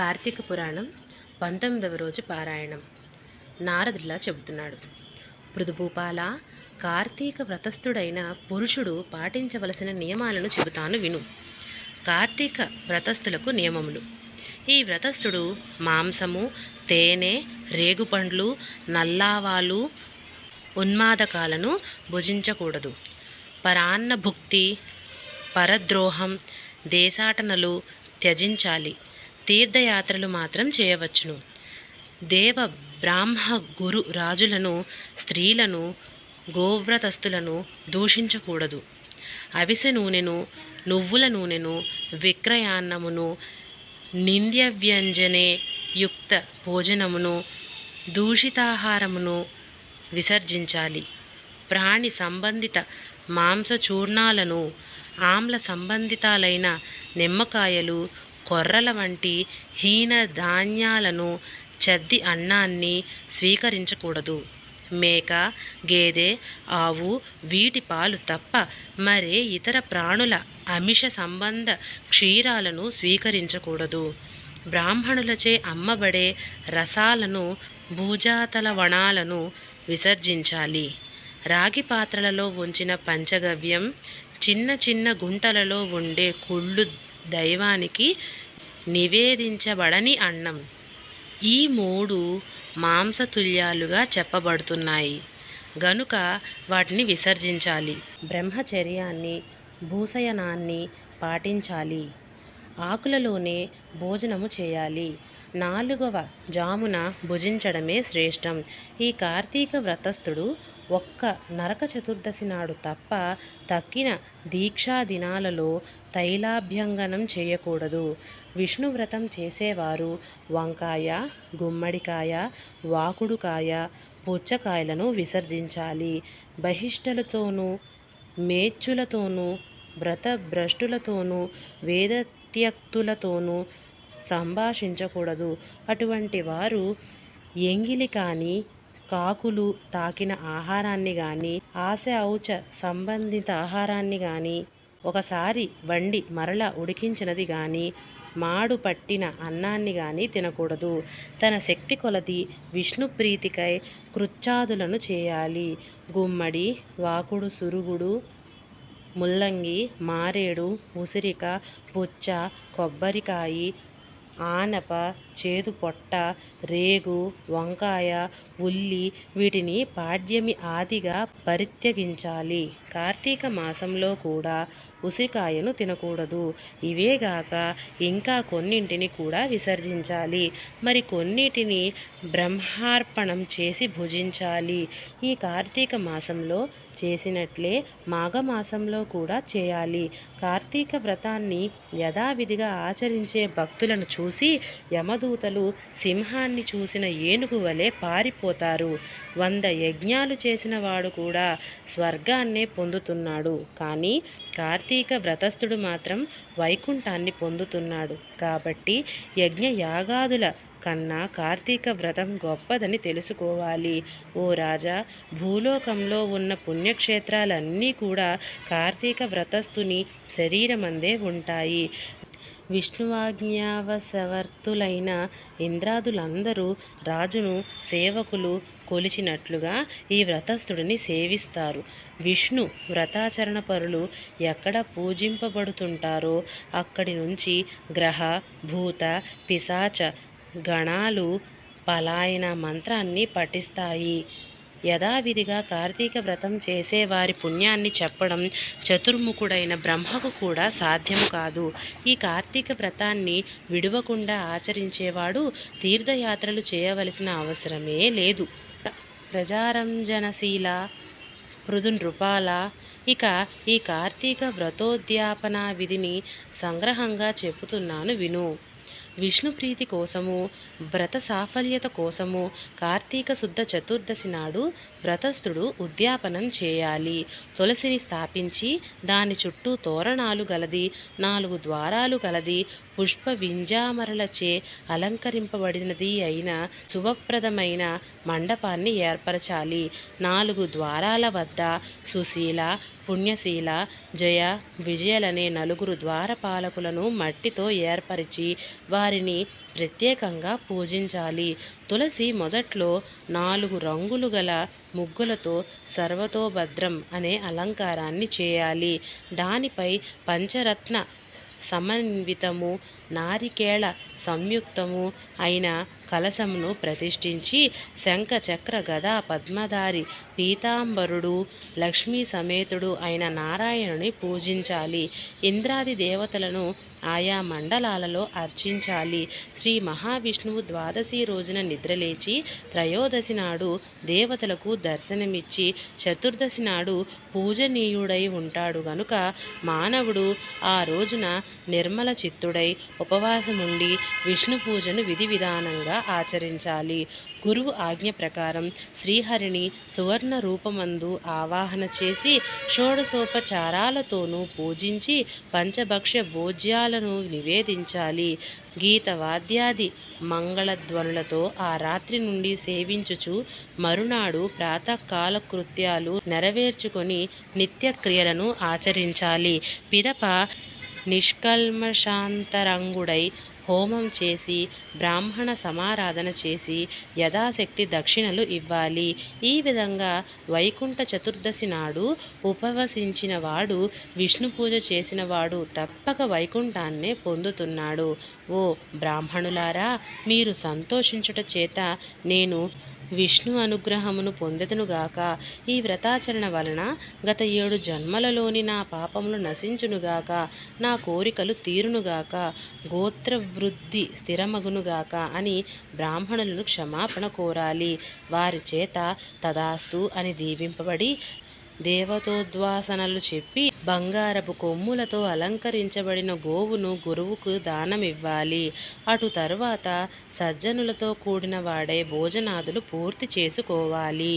కార్తీక పురాణం పంతొమ్మిదవ రోజు పారాయణం. నారదులా చెబుతున్నాడు. పృథుభూపాల కార్తీక వ్రతస్థుడైన పురుషుడు పాటించవలసిన నియమాలను చెబుతాను విను. కార్తీక వ్రతస్థులకు నియమములు. ఈ వ్రతస్థుడు మాంసము తేనె రేగుపండ్లు నల్లావాలు ఉన్మాదకాలను భుజించకూడదు. పరాన్న భుక్తి పరద్రోహం దేశాటనలు త్యజించాలి. తీర్థయాత్రలు మాత్రం చేయవచ్చును. దేవ బ్రాహ్మ గురు రాజులను స్త్రీలను గోవ్రతస్థులను దూషించకూడదు. అవిసె నూనెను నువ్వుల నూనెను విక్రయాన్నమును నింద్యవ్యంజనే యుక్త భోజనమును దూషితాహారమును విసర్జించాలి. ప్రాణి సంబంధిత మాంసచూర్ణాలను ఆమ్ల సంబంధితాలైన నిమ్మకాయలు కొర్రల వంటి హీన ధాన్యాలను చద్ది అన్నాన్ని స్వీకరించకూడదు. మేక గేదె ఆవు వీటి పాలు తప్ప మరే ఇతర ప్రాణుల అమిష సంబంధ క్షీరాలను స్వీకరించకూడదు. బ్రాహ్మణులచే అమ్మబడే రసాలను భూజాతల వణాలను విసర్జించాలి. రాగి పాత్రలలో ఉంచిన పంచగవ్యం చిన్న చిన్న గుంటలలో ఉండే కుళ్ళు దైవానికి నివేదించబడని అన్నం. ఈ మూడు మాంసతుల్యాలుగా చెప్పబడుతున్నాయి. గనుక వాటిని విసర్జించాలి. బ్రహ్మచర్యాన్ని భూసయనాన్ని పాటించాలి. ఆకులలోనే భోజనము చేయాలి. నాలుగవ జామున భుజించడమే శ్రేష్టం. ఈ కార్తీక వ్రతస్థుడు ఒక్క నరక చతుర్దశి నాడు తప్ప తక్కిన దీక్షా దినాలలో తైలాభ్యంగనం చేయకూడదు. విష్ణువ్రతం చేసేవారు వంకాయ గుమ్మడికాయ వాకుడుకాయ పుచ్చకాయలను విసర్జించాలి. బహిష్టలతోనూ మేచ్చులతోనూ వ్రతభ్రష్టులతోనూ వేదత్యక్తులతోనూ సంభాషించకూడదు. అటువంటి వారు ఎంగిలి కానీ కాకులు తాకిన ఆహారాన్ని కానీ ఆశ ఔచ సంబంధిత ఆహారాన్ని కానీ ఒకసారి వండి మరల ఉడికించినది కానీ మాడు పట్టిన అన్నాన్ని కానీ తినకూడదు. తన శక్తి కొలది విష్ణు ప్రీతికై కృచ్చాదులను చేయాలి. గుమ్మడి వాకుడు సురుగుడు ముల్లంగి మారేడు ఉసిరిక పుచ్చ కొబ్బరికాయి ఆనప చేదు పొట్ట రేగు వంకాయ ఉల్లి వీటిని పాడ్యమి ఆదిగా పరిత్యగించాలి. కార్తీక మాసంలో కూడా ఉసిరికాయను తినకూడదు. ఇవేగాక ఇంకా కొన్నింటిని కూడా విసర్జించాలి. మరి కొన్నిటిని బ్రహ్మార్పణం చేసి భుజించాలి. ఈ కార్తీక మాసంలో చేసినట్లే మాఘమాసంలో కూడా చేయాలి. కార్తీక వ్రతాన్ని యథావిధిగా ఆచరించే భక్తులను చూ చూసి యమదూతలు సింహాన్ని చూసిన ఏనుగు వలె పారిపోతారు. వంద యజ్ఞాలు చేసిన వాడు కూడా స్వర్గాన్నే పొందుతున్నాడు. కానీ కార్తీక వ్రతస్థుడు మాత్రం వైకుంఠాన్ని పొందుతున్నాడు. కాబట్టి యజ్ఞ యాగాదుల కన్నా కార్తీక వ్రతం గొప్పదని తెలుసుకోవాలి. ఓ రాజా భూలోకంలో ఉన్న పుణ్యక్షేత్రాలన్నీ కూడా కార్తీక వ్రతస్థుని శరీరమందే ఉంటాయి. విష్ణువాజ్ఞావసవర్తులైన ఇంద్రాదులందరూ రాజును సేవకులు కొలిచినట్లుగా ఈ వ్రతస్థుడిని సేవిస్తారు. విష్ణు వ్రతాచరణ పరులు ఎక్కడ పూజింపబడుతుంటారో అక్కడి నుంచి గ్రహ భూత పిశాచ గణాలు పలాయన మంత్రాన్ని పఠిస్తాయి. యథావిధిగా కార్తీక వ్రతం చేసే వారి పుణ్యాన్ని చెప్పడం చతుర్ముఖుడైన బ్రహ్మకు కూడా సాధ్యం కాదు. ఈ కార్తీక వ్రతాన్ని విడవకుండా ఆచరించేవాడు తీర్థయాత్రలు చేయవలసిన అవసరమే లేదు. ప్రజారంజనశీల మృదు నృపాల ఇక ఈ కార్తీక వ్రతోద్యాపన విధిని సంగ్రహంగా చెబుతున్నాను విను. విష్ణు ప్రీతి కోసము వ్రత సాఫల్యత కోసము కార్తీక శుద్ధ చతుర్దశి నాడు వ్రతస్థుడు ఉద్యాపనం చేయాలి. తులసిని స్థాపించి దాని చుట్టూ తోరణాలు గలది నాలుగు ద్వారాలు గలది పుష్ప వింజామరలచే అలంకరింపబడినది అయిన శుభప్రదమైన మండపాన్ని ఏర్పరచాలి. నాలుగు ద్వారాల వద్ద సుశీల పుణ్యశీల జయ విజయలనే నలుగురు ద్వారపాలకులను మట్టితో ఏర్పరిచి వారిని ప్రత్యేకంగా పూజించాలి. తులసి మొదట్లో నాలుగు రంగులు గల ముగ్గులతో సర్వతోభద్రం అనే అలంకారాన్ని చేయాలి. దానిపై పంచరత్న సమన్వితము నారికేళ సంయుక్తము అయిన కలశమును ప్రతిష్ఠించి శంఖ చక్ర గదా పద్మధారి పీతాంబరుడు లక్ష్మీ సమేతుడు అయిన నారాయణుని పూజించాలి. ఇంద్రాది దేవతలను ఆయా మండలాలలో అర్చించాలి. శ్రీ మహావిష్ణువు ద్వాదశి రోజున నిద్రలేచి త్రయోదశి నాడు దేవతలకు దర్శనమిచ్చి చతుర్దశి నాడు పూజనీయుడై ఉంటాడు గనుక మానవుడు ఆ రోజున నిర్మల చిత్తుడై ఉపవాసముండి విష్ణు పూజను విధి విధానంగా ఆచరించాలి. గురువు ఆజ్ఞ ప్రకారం శ్రీహరిని సువర్ణ రూపమందు ఆవాహన చేసి షోడశోపచారాలతోనూ పూజించి పంచభక్ష్య భోజ్యాలను నివేదించాలి. గీత వాద్యాది మంగళధ్వనులతో ఆ రాత్రి నుండి సేవించుచు మరునాడు ప్రాతకాల కృత్యాలు నెరవేర్చుకొని నిత్యక్రియలను ఆచరించాలి. పిదప నిష్కల్మషాంతరంగుడై హోమం చేసి బ్రాహ్మణ సమారాధన చేసి యథాశక్తి దక్షిణలు ఇవ్వాలి. ఈ విధంగా వైకుంఠ చతుర్దశి నాడు ఉపవసించిన వాడు విష్ణు పూజ చేసిన వాడు తప్పక వైకుంఠాన్నే పొందుతున్నాడు. ఓ బ్రాహ్మణులారా మీరు సంతోషించుట చేత నేను విష్ణు అనుగ్రహమును పొందెతునుగాక ఈ వ్రతాచరణ వలన గత ఏడు జన్మలలోని నా పాపములు నశించునుగాక. నా కోరికలు తీరునుగాక. గోత్రవృద్ధి స్థిరమగునుగాక అని బ్రాహ్మణులను క్షమాపణ కోరాలి. వారి చేత తదాస్తు అని దీవింపబడి దేవతోద్వాసనలు చెప్పి బంగారపు కొమ్ములతో అలంకరించబడిన గోవును గురువుకు దానమివ్వాలి. అటు తర్వాత సజ్జనులతో కూడిన వాడే భోజనాదులు పూర్తి చేసుకోవాలి.